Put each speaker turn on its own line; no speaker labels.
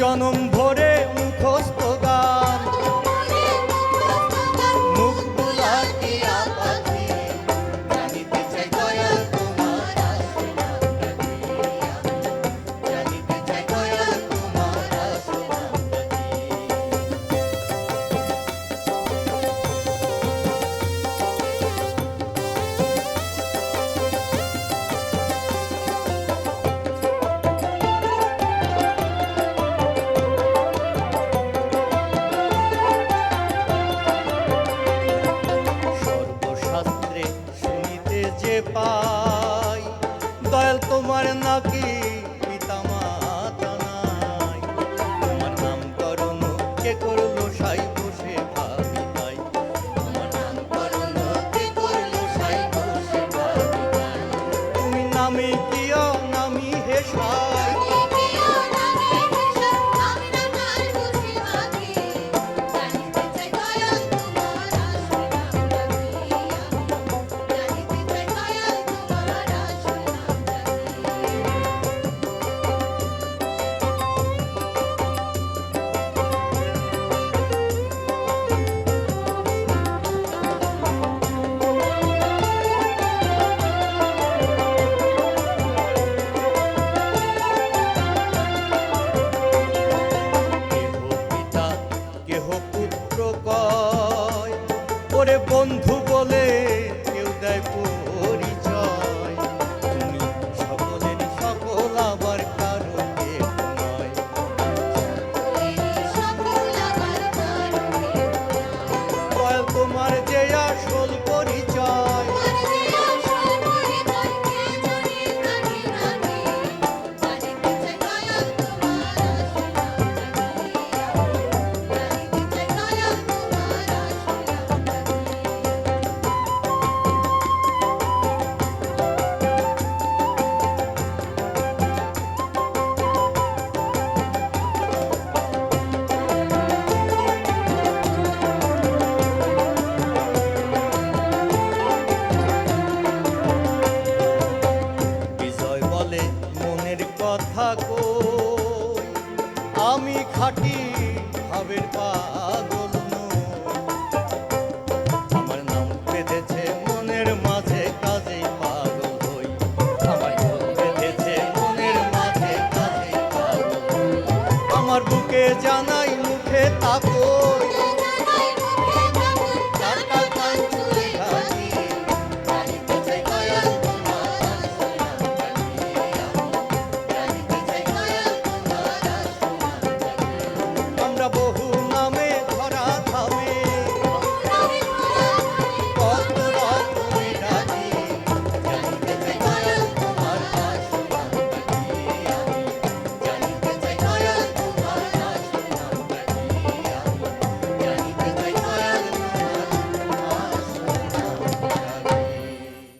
জনম ভরে কে করল ওরে বন্ধু বলে কেউ দেয় পরিচয়। তুমি সকলের সকল আবার কারও তোমার যে আসল পরিচয় কথা কই আমি খাটি ভাবের পাগল আমার নাম বেঁধেছে মনের মাঝে, কাজে পাগল হই। আমার বেঁধেছে মনের মাঝে, কাজে পাগল আমার বুকে জানাই মুখে তাকই।